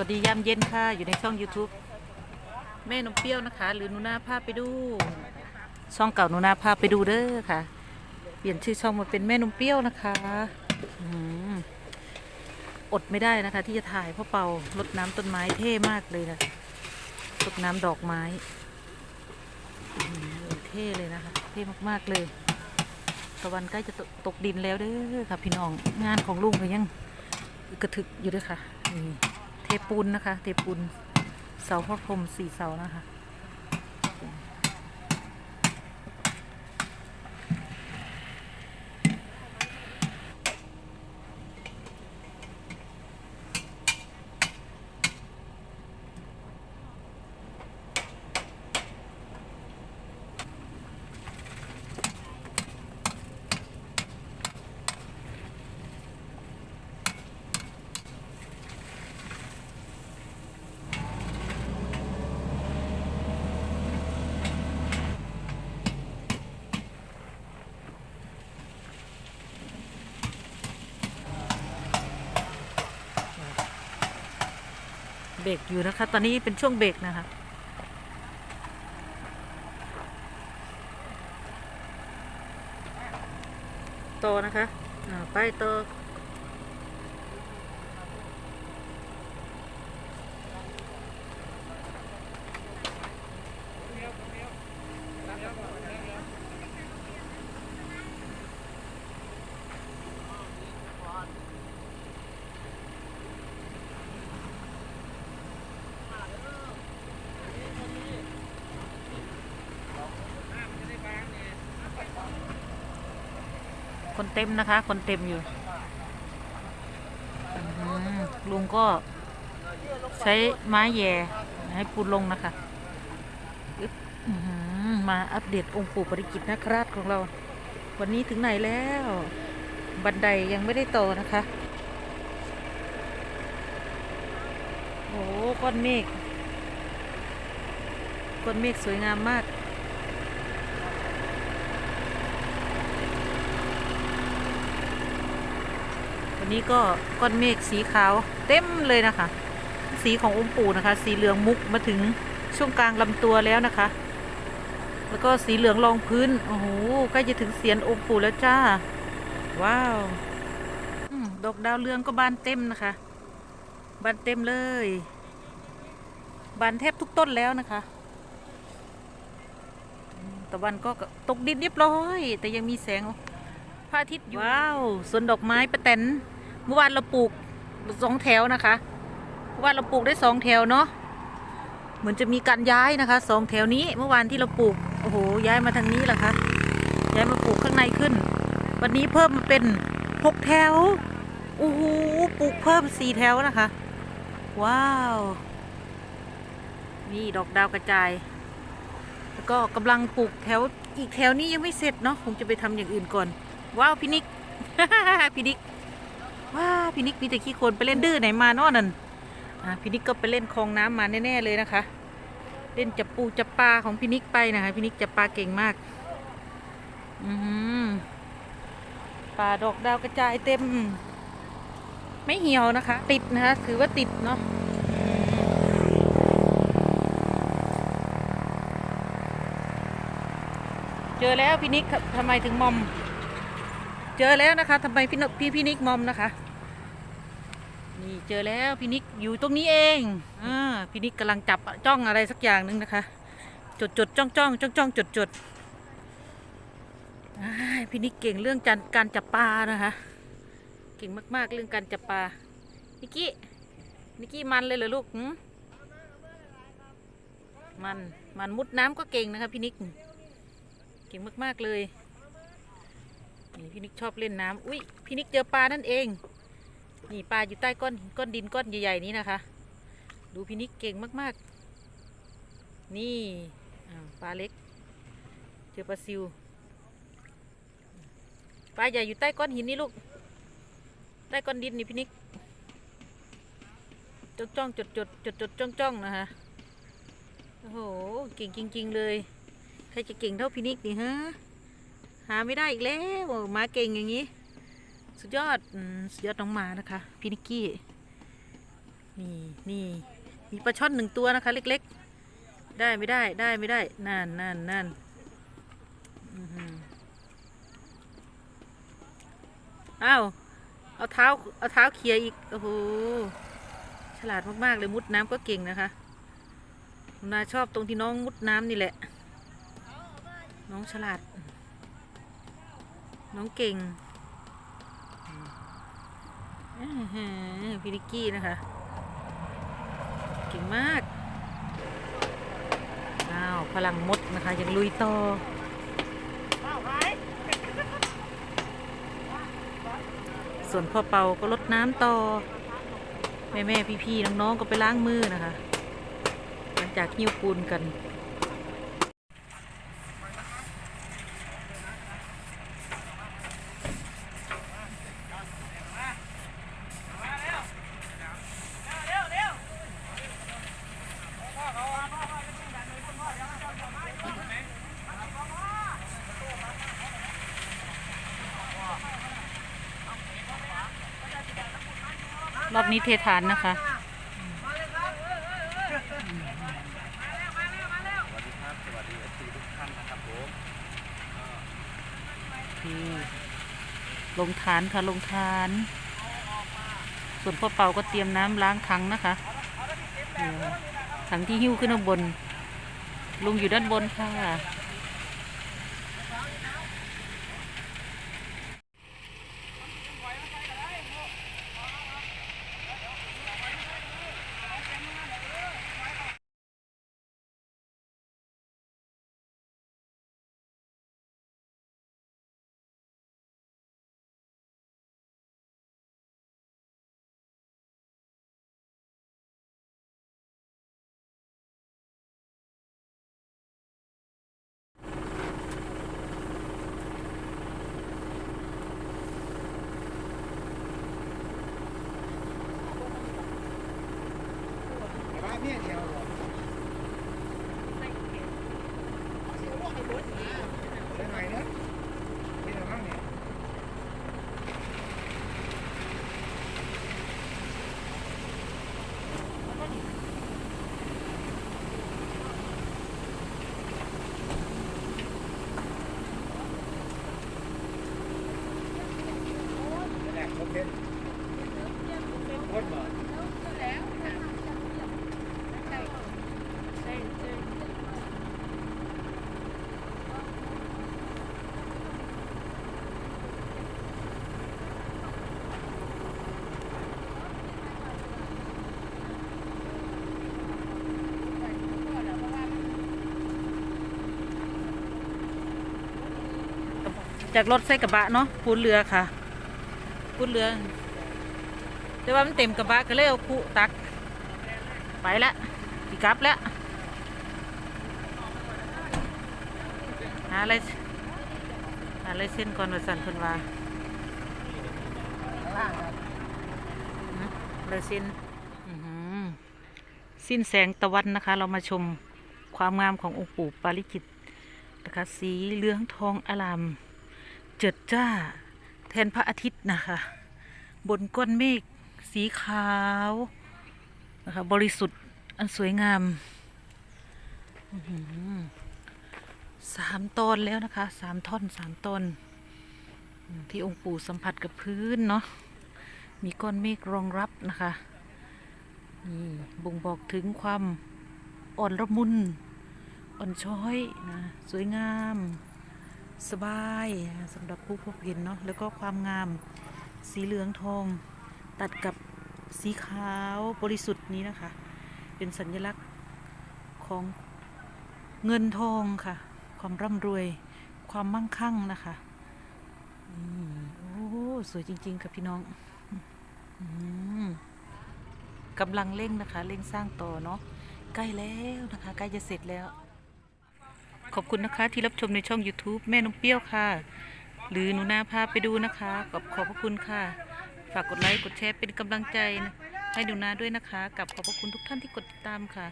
วัสดียามเย็นค่ะ อยู่ในช่อง YouTube แม่นมเปรี้ยวนะคะ หรือนูนาพาไปดู ช่องเก่านูนาพาไปดูเด้อค่ะ เปลี่ยนชื่อช่องมาเป็นแม่นมเปรี้ยวนะคะอดไม่ได้นะคะ ที่จะถ่ายพราะเป่ารดน้ำต้นไม้เท่มากเลยนะรดน้ำดอกไม้เท่เลยนะคะ เท่มากๆเลยตะวันใกล้จะตกตกดินแล้วเด้อค่ะพี่น้องงานของลุงก็ยังกระถึกอยู่เด้วยค่ะนี่ ปูนนะคะ เทปูนเสาพระพรมสี่เสานะคะ เบรกอยู่นะคะ ตอนนี้เป็นช่วงเบรกนะคะ โตนะคะไปโต คนเต็มนะคะ คนเต็มอยู่ลุงก็ใช้ไม้แย่ให้ปูนลงนะคะมาอัปเดตองค์ปู่ปริกิตนคราชของเรา วันนี้ถึงไหนแล้ว บันไดยังไม่ได้โตอนะคะ โอ้ก้อนเมฆก้อนเมฆสวยงามมาก นนี้ก็ก้อนเมฆสีขาวเต็มเลยนะคะ สีขององค์ปู่นะคะ สีเหลืองมุกมาถึงช่วงกลางลำตัวแล้วนะคะ แล้วก็สีเหลืองรองพื้นโอ้โหใกล้จะถึงเสียนองค์ปู่แล้วจ้า ว้าวดอกดาวเรืองก็บานเต็มนะคะ บานเต็มเลย บานแทบทุกต้นแล้วนะคะตะวันก็ตกดินเรียบร้อย แต่ยังมีแสงพระอาทิตย์อยู่ ว้าวสวนดอกไม้ประแตน เมื่อวานเราปลูกสองแถวนะคะเมื่อวานเราปลูกได้สองแถวเนาะเหมือนจะมีการย้ายนะคะสองแถวนี้เมื่อวานที่เราปลูกโอ้โหย้ายมาทางนี้แหละคะย้ายมาปลูกข้างในขึ้น วันนี้เพิ่มมาเป็นหกแถวโอ้โหปลูกเพิ่มสี่แถวนะคะ ว้าวนี่ดอกดาวกระจายแล้วก็กำลังปลูกแถวอีกแถวนี้ยังไม่เสร็จเนาะคงจะไปทำอย่างอื่นก่อน ว้าวพี่นิกพี่นิก ว้าพี่นิกมีแต่ขี้โคลนไปเล่นดื้อไหนมาเนาะนั่นอ่าพี่นิกก็ไปเล่นคลองน้ำมาแน่ๆเลยนะคะ เล่นจับปูจับปลาของพี่นิกไปนะคะพี่นิกจับปลาเก่งมาก อือหือปลาดอกดาวกระจายเต็ม ไม่เหี่ยวนะคะ ติดนะคะถือว่าติดเนาะเจอแล้วพี่นิกทำไมถึงมอม เจอแล้วนะคะทำไมพี่พี่พี่นิกมอมนะคะ นี่เจอแล้วพี่นิกอยู่ตรงนี้เองอ่าพี่นิกกำลังจับจ้องอะไรสักอย่างหนึ่งนะคะ จดจดจ้องจ้องจ้องจ้องจดจดพี่นิกเก่งเรื่องการการจับปลานะคะ เก่งมากๆเรื่องการจับปลานิกกี้นิกกี้มันเลยเหรอลูกมันมันมุดน้ำก็เก่งนะคะพี่นิกเก่งมากๆเลยนี่พี่นิกชอบเล่นน้ำอุ้ยพี่นิกเจอปลานั่นเอง นี่ปลาอยู่ใต้ก้อนก้อนดินก้อนใหญ่ๆนี้นะคะ ดูพี่นิกเก่งมากๆ นี่ปลาเล็ก เจอปลาซิว ปลาใหญ่อยู่ใต้ก้อนหินนี่ลูก ใต้ก้อนดินนี่พี่นิกจ้องจ้องจดจดจดจดจ้องจ้องนะคะ โอ้โห เก่งจริง ๆ เลย ใครจะเก่งเท่าพี่นิกนี่ฮะ หาไม่ได้อีกแล้ว มาเก่งอย่างนี้ สุดยอดสุดยอดน้องหมานะคะพี่นิกกี้นี่นี่มีปลาช่อนหนึ่งตัวนะคะ เล็กๆ ได้ไม่ได้ได้ไม่ได้นั่นนั่นนั่นอ้าวเอาเท้าเอาเท้าเขี่ยอีกโอ้โหฉลาดมากๆเลยมุดน้ำก็เก่งนะคะนาชอบตรงที่น้องมุดน้ำนี่แหละ น้องฉลาด น้องเก่ง พี่นิกกี้นะคะ เก่งมาก อ้าว พลังมดนะคะ ยังลุยต่อส่วนพ่อเปาก็ลดน้ำต่อ แม่แม่พี่พี่น้องๆก็ไปล้างมือนะคะ หลังจากหิ้วปูนกัน รอบนี้เทฐานนะคะลงทานค่ะลงทาน ส่วนพ่อเป่าก็เตรียมน้ำล้างถังนะคะนี่ค่ะถังที่หิ้วขึ้นข้างบน ลุงอยู่ด้านบนค่ะ บ้านเนี่ยเดียวได้ไหมเนี่ยนี่เราบ้างเนี่ยแหละโอเคโคตรบ่ จากรถใส่กระบะเนาะปูนเรือค่ะ ปูนเรือ แต่ว่ามันเต็มกระบะก็เลยเอาคุตัก ไปละปีกลับแล้วหาอะไรหาอะไรเส้นก่อนว่าสันเพิ่นว่าข้างล่างครับนะเลยสิ้นสิ้นแสงตะวันนะคะ เรามาชมความงามขององค์ปู่ปาริจิตนะคะ สีเหลืองทองอลาม เจิดจ้า ทนพระอาทิตย์นะคะ บนก้อนเมฆสีขาวนะคะบริสุทธิ์อันสวยงามสามตอนแล้วนะคะสามท่อนสามตอนที่องค์ปู่สัมผัสกับพื้นเนาะมีก้อนเมฆรองรับนะคะนี่บ่งบอกถึงความอ่อนระมุน อ่อนช้อยนะ สวยงาม สบายสำหรับผู้พบเห็นเนาะแล้วก็ความงามสีเหลืองทอง ตัดกับสีขาวบริสุทธิ์นี้นะคะ เป็นสัญลักษณ์ของเงินทองค่ะ ความร่ำรวยความมั่งคั่งนะคะอโอ้สวยจริง ๆ ค่ะพี่น้องอกำลังเร่งนะคะ เร่งสร้างต่อเนาะใกล้แล้วนะคะ ใกล้จะเสร็จแล้ว ขอบคุณนะคะที่รับชมในช่อง YouTube แม่นมเปรี้ยวค่ะ หรือหนูนาพาไปดูนะคะ ขอบขอบพระคุณค่ะ ฝากกดไลค์กดแชร์เป็นกำลังใจให้หนูนาด้วยนะคะ กับขอบพระคุณทุกท่านที่กดติดตามค่ะ